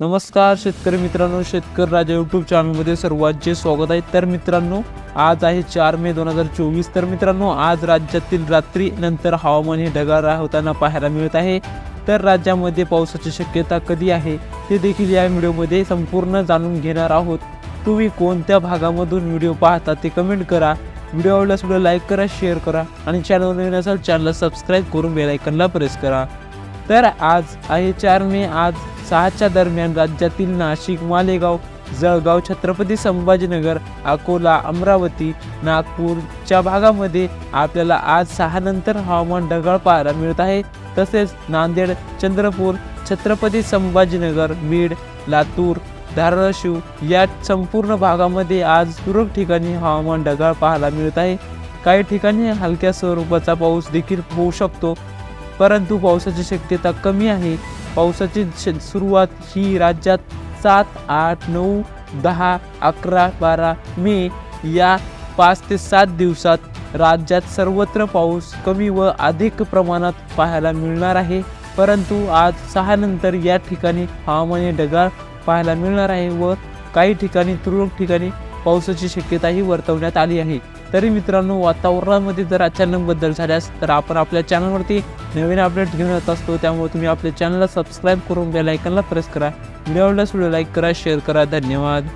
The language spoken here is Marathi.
नमस्कार शेतकरी मित्रांनो शेतकरी राजा यूट्यूब चॅनलमध्ये सर्वांचे स्वागत आहे. तर मित्रांनो आज आहे चार मे दोन हजार चोवीस. तर मित्रांनो आज राज्यातील रात्री नंतर हवामान हे ढगाळ होताना पाहायला मिळत आहे. तर राज्यामध्ये पावसाची शक्यता कधी आहे ते देखील या व्हिडिओमध्ये संपूर्ण जाणून घेणार आहोत. तुम्ही कोणत्या भागामधून व्हिडिओ पाहता ते कमेंट करा. व्हिडिओ आवडल्यास व्हिडिओ लाईक करा शेअर करा आणि चॅनल नवीन असाल चॅनलला सबस्क्राईब करून बेलायकनला प्रेस करा. तर आज आहे चार मे आज सहाच्या दरम्यान राज्यातील नाशिक मालेगाव जळगाव छत्रपती संभाजीनगर अकोला अमरावती नागपूरच्या भागामध्ये आपल्याला आज सहा नंतर हवामान ढगाळ पाहायला मिळत आहे. तसेच नांदेड चंद्रपूर छत्रपती संभाजीनगर बीड लातूर धाराशिव या संपूर्ण भागामध्ये आज तुरळक ठिकाणी हवामान ढगाळ पाहायला मिळत आहे. काही ठिकाणी हलक्या स्वरूपाचा पाऊस देखील होऊ शकतो. परंतु पावसाची शक्यता कमी आहे. पावसाची श- सुरुवात ही राज्यात सात आठ नऊ दहा अकरा बारा मे या पाच ते सात दिवसात राज्यात सर्वत्र पाऊस कमी व अधिक प्रमाणात पाहायला मिळणार आहे. परंतु आज सहा नंतर या ठिकाणी हवामान ढगाळ पाहायला मिळणार आहे व काही ठिकाणी तुरळक ठिकाणी पावसाची शक्यताही वर्तवण्यात आली आहे. तरी मित्रांनो वातावरणामध्ये जर अचानक बदल झाल्यास तर आपण आपल्या चॅनलवरती नवीन अपडेट घेऊन येत असतो. त्यामुळे तुम्ही आपल्या चॅनलला सबस्क्राईब करून बेल आयकनला प्रेस करा. व्हिडिओ आवडल्यास व्हिडिओ लाईक करा शेअर करा. धन्यवाद.